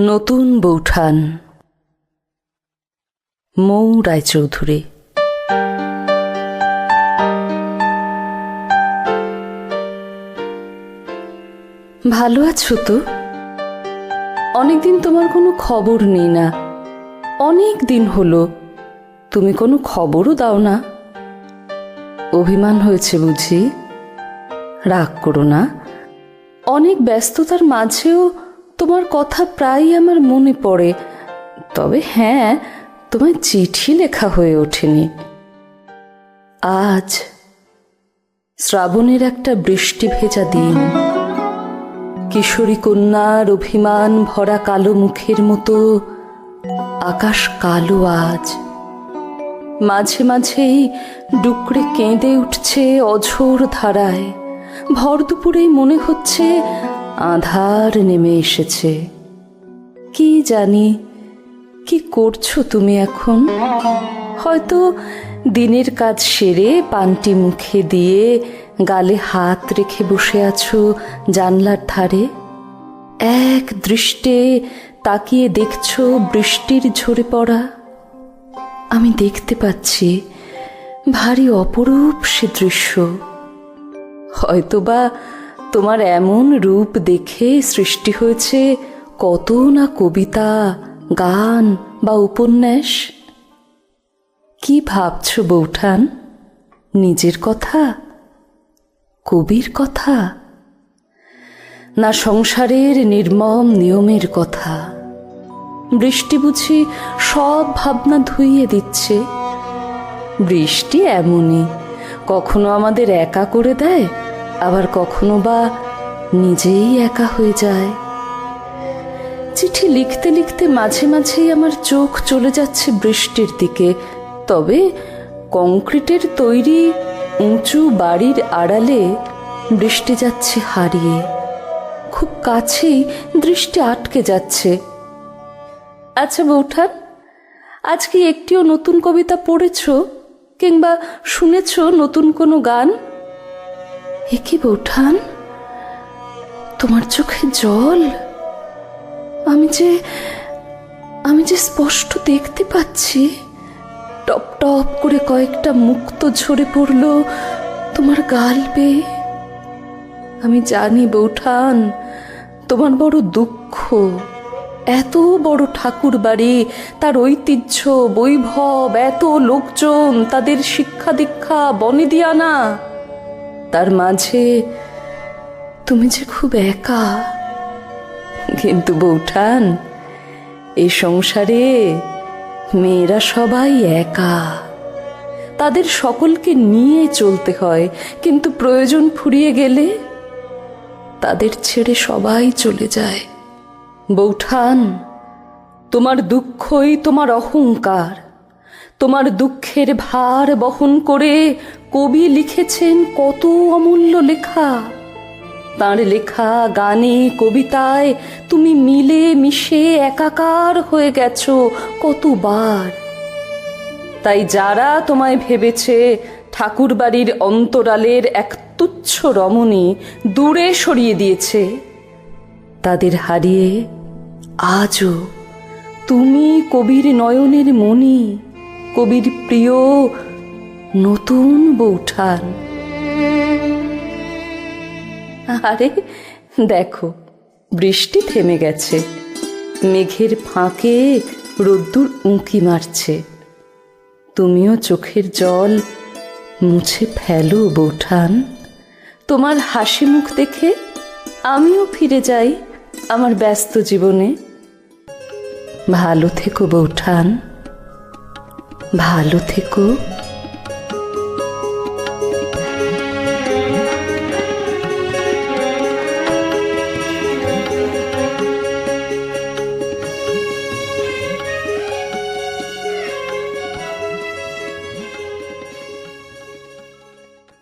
নতুন বৌঠান। মৌ রায়চৌধুরী। ভালো আছো তো? অনেকদিন তোমার কোনো খবর নেই না। অনেক দিন হলো, তুমি কোনো খবরও দাও না। অভিমান হয়েছে বুঝি? রাগ করো না। অনেক ব্যস্ততার মাঝেও তোমার কথা প্রায়ই আমার মনে পড়ে। তবে হ্যাঁ তোমার চিঠি লেখা হয়ে ওঠেনি। আজ শ্রাবণের একটা বৃষ্টি ভেজা দিন। কিশোরী কন্যার অভিমান ভরা কালো মুখের মতো, আকাশ কালো আজ। মাঝে মাঝেই ডুকরে কেঁদে উঠছে অঝোর ধারায়। ভর দুপুরেই মনে হচ্ছে আধার নেমে এসেছে। কি জানি, কি করছ তুমি এখন? হয়তো দিনের কাজ সেরে পানটি মুখে দিয়ে গালে হাত রেখে বসে আছো জানলার ধারে। এক দৃষ্টে তাকিয়ে দেখছ বৃষ্টির ঝরে পড়া। আমি দেখতে পাচ্ছি ভারী অপরূপ সে দৃশ্য। হয়তোবা তোমার এমন রূপ দেখে সৃষ্টি হয়েছে কত না কবিতা, গান বা উপন্যাস? কি ভাবছ বৌঠান? নিজের কথা? কবির কথা? না সংসারের নির্মম নিয়মের কথা? বৃষ্টি বুঝি সব ভাবনা ধুইয়ে দিচ্ছে। বৃষ্টি এমনই, কখনো আমাদের একা করে দেয় আবার কখনো বা নিজেই একা হয়ে যায়। চিঠি লিখতে লিখতে মাঝে মাঝেই আমার চোখ চলে যাচ্ছে বৃষ্টির দিকে। তবে কংক্রিটের তৈরি উঁচু বাড়ির আড়ালে বৃষ্টি যাচ্ছে হারিয়ে। খুব কাছেই দৃষ্টি আটকে যাচ্ছে। আচ্ছা বৌঠান, আজ কি একটিও নতুন কবিতা পড়েছ কিংবা শুনেছ নতুন কোনো গান? এ কি বৌঠান? তোমার চোখে জল? আমি যে আমি যে স্পষ্ট দেখতে পাচ্ছি, টপ টপ করে কয়েকটা মুক্ত ঝরে পড়ল তোমার গাল বেয়ে আমি জানি বৌঠান, তোমার বড় দুঃখ। এত বড় ঠাকুর বাড়ি, তার ঐতিহ্য, বৈভব, এত লোকজন, তাদের শিক্ষা দীক্ষা, বনে দিয়া না তার মাঝে তুমি যে খুব একা। কিন্তু বৌঠান এই সংসারে মেয়েরা সবাই একা। তাদের সকলকে নিয়ে চলতে হয়, কিন্তু প্রয়োজন ফুরিয়ে গেলে তাদের ছেড়ে সবাই চলে যায়। বৌঠান, তোমার দুঃখই তোমার অহংকার। তোমার দুঃখের ভার বহন করে কবি লিখেছেন কত অমূল্য লেখা। তাঁর লেখা, গানে, কবিতায় তুমি মিলে মিশে একাকার হয়ে গেছো কতবার। তাই যারা তোমায় ভেবেছে ঠাকুরবাড়ির অন্তরালের এক তুচ্ছ রমণী দূরে সরিয়ে দিয়েছে, তাদের হারিয়ে আজও তুমি কবির নয়নের মণি। কবির প্রিয় নতুন বৌঠান আরে, দেখো, বৃষ্টি থেমে গেছে। মেঘের ফাঁকে রোদ্দুর উঁকি মারছে। তুমিও চোখের জল মুছে ফেলো বৌঠান তোমার হাসি মুখ দেখে আমিও ফিরে যাই আমার ব্যস্ত জীবনে। ভালো থেকো বৌঠান ভালো থেকো।